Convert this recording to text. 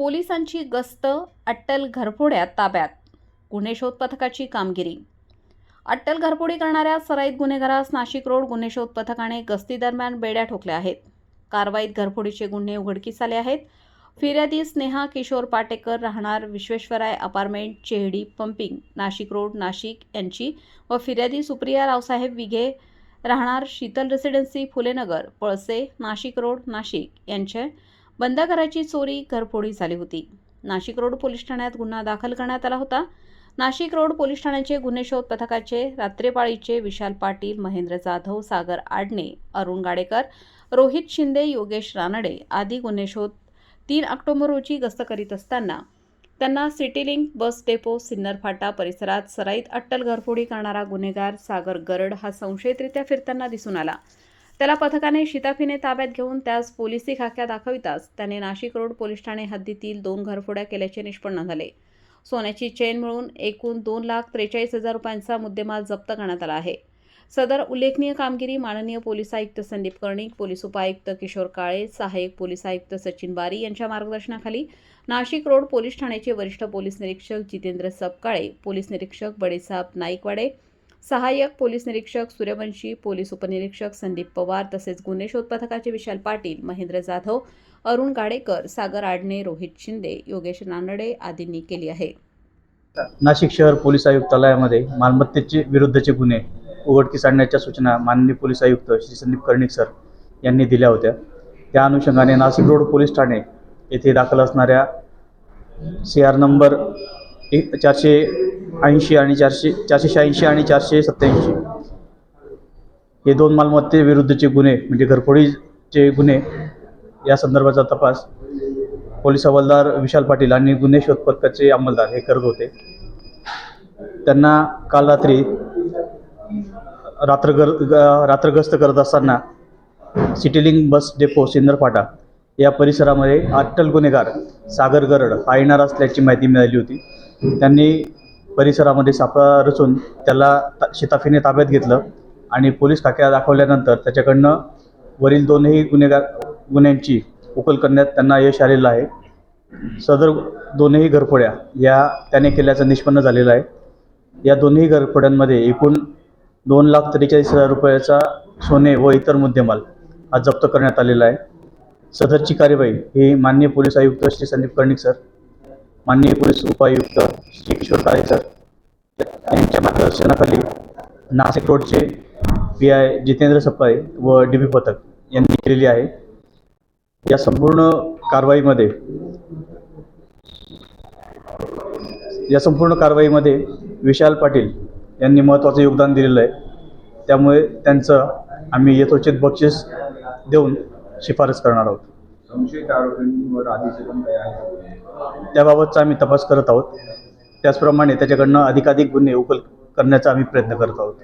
पोलिसांची गस्त अट्टल घरफोड्यात ताब्यात. गुन्हे शोध पथकाची कामगिरी. अट्टल घरफोडी करणाऱ्या सराईत गुन्हेगारास नाशिक रोड गुन्हे शोध पथकाने गस्तीदरम्यान बेड्या ठोकल्या आहेत. कारवाईत घरफोडीचे गुन्हे उघडकीस आले आहेत. फिर्यादी स्नेहा किशोर पाटेकर राहणार Visvesvaraya apartment Chehedi pumping Nashik road Nashik यांची व फिर्यादी सुप्रिया रावसाहेब विघे राहणार शीतल रेसिडेन्सी फुलेनगर पळसे नाशिक रोड नाशिक यांचे बंद घराची चोरी घरफोडी झाली होती. नाशिक रोड पोलीस ठाण्यात गुन्हा दाखल करण्यात आला होता. नाशिक रोड पोलीस ठाण्याचे गुन्हे शोध पथकाचे रात्रेपाळीचे विशाल पाटील महेंद्र जाधव सागर आडणे अरुण गाडेकर रोहित शिंदे योगेश रानडे आदी गुन्हे शोध तीन ऑक्टोबर रोजी गस्त करीत असताना त्यांना सिटीलिंक बस डेपो सिन्नर फाटा परिसरात सराईत अट्टल घरफोडी करणारा गुन्हेगार सागर गरड हा संशयितरित्या फिरताना दिसून आला. त्याला पथकाने शिताफीने ताब्यात घेऊन त्यास पोलिसी खाक्या दाखविताच त्याने नाशिक रोड पोलीस ठाणे हद्दीतील दोन घरफोड्या केल्याचे निष्पन्न झाले. सोन्याची चेन मिळून एकूण दोन लाख त्रेचाळीस हजार रुपयांचा मुद्देमाल जप्त करण्यात आला आहे. सदर उल्लेखनीय कामगिरी माननीय पोलीस आयुक्त संदीप कर्णिक पोलीस उपायुक्त किशोर काळे सहाय्यक पोलीस आयुक्त सचिन बारी यांच्या मार्गदर्शनाखाली नाशिक रोड पोलीस ठाण्याचे वरिष्ठ पोलीस निरीक्षक जितेंद्र सपकाळे पोलीस निरीक्षक बडेसाहेब नाईकवाडे सहाय्यक पोलीस निरीक्षक सूर्यवंशी पोलीस उपनिरीक्षक संदीप पवार तसेच गुन्हे शोध पथकाचे विशाल पाटील महेंद्र जाधव अरुण गाडेकर सागर आडणे रोहित शिंदे योगेश नानडे आदींनी केली आहे. नाशिक शहर पोलीस आयुक्तालयामध्ये मालमत्तेचे विरुद्धचे गुन्हे उघडकीस आणण्याच्या सूचना माननीय पोलीस आयुक्त श्री संदीप कर्णिक सर यांनी दिल्या होत्या. त्या अनुषंगाने नाशिक रोड पोलीस ठाणे येथे दाखल असणाऱ्या सी आर नंबर एक चारशे ऐंशी आणि चारशे चारशे शहाऐंशी आणि चारशे सत्त्याऐंशी. हे दोन मालमत्तेविरुद्धचे गुन्हे म्हणजे घरफोडीचे गुन्हे या संदर्भाचा तपास. पोलीस हवालदार विशाल पाटील आणि गुन्हे शोध पथकाचे अंमलदार हे करत होते. त्यांना काल रात्री रात्रगर रात्रग्रस्त करत असताना सिटीलिंग बस डेपो सिंदरफाटा या परिसरामध्ये अट्टल गुन्हेगार सागर गरड हा येणार असल्याची माहिती मिळाली होती. त्यांनी परिसरामध्ये सापळा रचून त्याला ता शिताफीने ताब्यात घेतलं आणि पोलीस खाक्या दाखवल्यानंतर त्याच्याकडनं वरील दोनही गुन्हेगार गुन्ह्यांची उकल करण्यात त्यांना यश आलेलं आहे. सदर दोनही घरफोड्या या त्याने केल्याचं निष्पन्न झालेलं आहे. या दोन्ही घरफोड्यांमध्ये एकूण दोन लाख त्रेचाळीस हजार रुपयाचा सोने व इतर मुद्देमाल हा जप्त करण्यात आलेला आहे. सदरची कार्यवाही ही माननीय पोलीस आयुक्त श्री संदीप कर्णिक सर माननीय पोलीस उपायुक्त श्री किशोर काळे सर यांच्या मार्गदर्शनाखाली नाशिक रोडचे पी आय जितेंद्र सप्पाळे व डी बी पथक यांनी केलेली आहे. या संपूर्ण कारवाईमध्ये या संपूर्ण कारवाईमध्ये विशाल पाटील यांनी महत्त्वाचं योगदान दिलेलं आहे. त्यामुळे त्यांचं आम्ही यथोचित बक्षीस देऊन शिफारस करणार आहोत. संशयित आरोपींवर आहे त्याबाबतचा आम्ही तपास करत आहोत. त्याचप्रमाणे त्याच्याकडनं अधिकाधिक गुन्हे उकल करण्याचा आम्ही प्रयत्न करत आहोत.